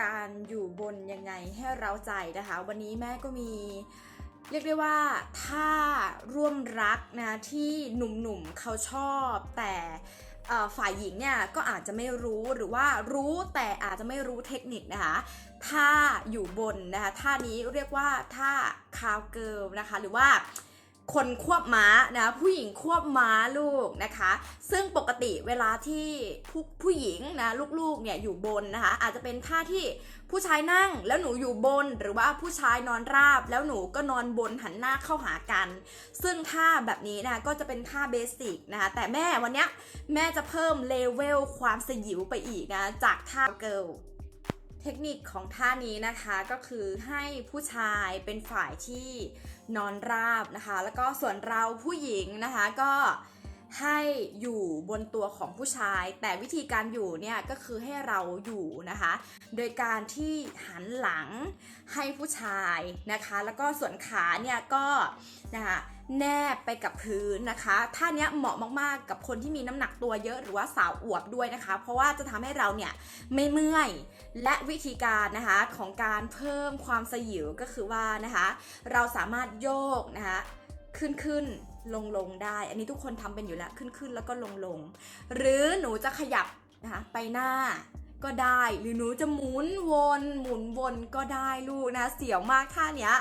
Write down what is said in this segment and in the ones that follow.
การอยู่บนยังไงให้เราใจนะคะ วันนี้แม่ก็มีเรียกได้ว่าถ้าร่วมรักนะที่หนุ่มๆเขาชอบ แต่ฝ่ายหญิงเนี่ยก็อาจจะไม่รู้หรือว่ารู้แต่อาจจะไม่รู้เทคนิคนะคะท่าอยู่บนนะคะท่านี้เรียกว่าท่าคาวเกิลนะคะหรือว่า คนควบม้านะผู้หญิงควบม้าลูกนะคะ ซึ่งปกติเวลาที่ผู้ผู้หญิงนะลูกๆเนี่ยอยู่บนนะคะ อาจจะเป็นท่าที่ผู้ชายนั่งแล้วหนูอยู่บนหรือว่าผู้ชายนอนราบ แล้วหนูก็นอนบนหันหน้าเข้าหากัน ซึ่งท่าแบบนี้นะก็จะเป็นท่าเบสิกนะคะแต่แม่วันเนี้ยแม่จะเพิ่มเลเวลความสยิวไปอีกนะจากท่าเกิล เทคนิคของท่านี้นะคะก็คือให้ผู้ชายเป็นฝ่ายที่นอนราบนะคะ แล้วก็ส่วนเราผู้หญิงนะคะก็ ให้อยู่บนตัวของผู้ชาย แต่วิธีการอยู่เนี่ยก็คือให้เราอยู่นะคะ โดยการที่หันหลังให้ผู้ชายนะคะ แล้วก็ส่วนขาเนี่ยก็นะคะแนบไปกับพื้นนะคะท่านี้เหมาะมากๆกับคนที่มีน้ำหนักตัวเยอะหรือว่าสาวอวบด้วยนะคะ เพราะว่าจะทำให้เราเนี่ยไม่เมื่อย และวิธีการนะคะของการเพิ่มความสยิวก็คือว่านะคะ เราสามารถโยกนะคะขึ้นขึ้น ลงลงได้ อันนี้ทุกคนทำเป็นอยู่แล้วขึ้นขึ้นแล้วก็ลงลง หรือหนูจะขยับนะคะไปหน้าก็ได้หรือหนูจะหมุนวนหมุนวนก็ได้ลูกนะเสียวมากท่าเนี้ย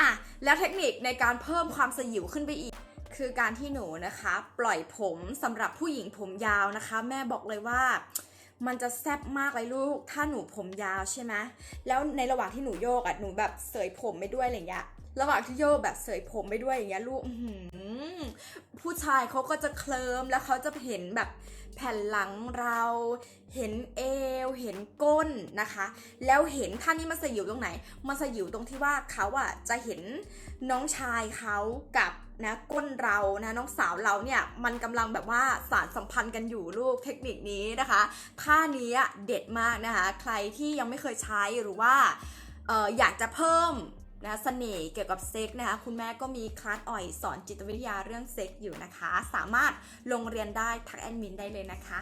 อะแล้วเทคนิคในการเพิ่มความสยิวขึ้นไปอีก คือการที่หนูนะคะ ปล่อยผมสำหรับผู้หญิงผมยาวนะคะ แม่บอกเลยว่ามันจะแซ่บมากเลยลูก ถ้าหนูผมยาวใช่ไหมแล้วในระหว่างที่หนูโยกอะ หนูแบบเสยผมไปด้วยอะไรเงี้ย ระหว่างที่โยกแบบเสยผมไปด้วยอย่างเงี้ยลูกผู้ชายเขาก็จะเคลิมแล้วเขาจะเห็นแบบแผ่นหลังเรา เห็นเอว เห็นก้นนะคะ แล้วเห็นท่านี้มันสยิวตรงไหน มันสยิวตรงที่ว่าเขาอะจะเห็นน้องชายเขากับนะก้นเรานะน้องสาวเราเนี่ยมันกำลังแบบว่าสารสัมพันธ์กันอยู่ลูกเทคนิคนี้นะคะท่านี้เด็ดมากนะคะ ใครที่ยังไม่เคยใช้หรือว่าอออยากจะเพิ่ม นะเสน่ห์เกี่ยวกับเซ็กนะคะคุณแม่ก็มีคลาสอ่อยสอนจิตวิทยาเรื่องเซ็กอยู่นะคะ สามารถลงเรียนได้ทักแอดมินได้เลยนะคะ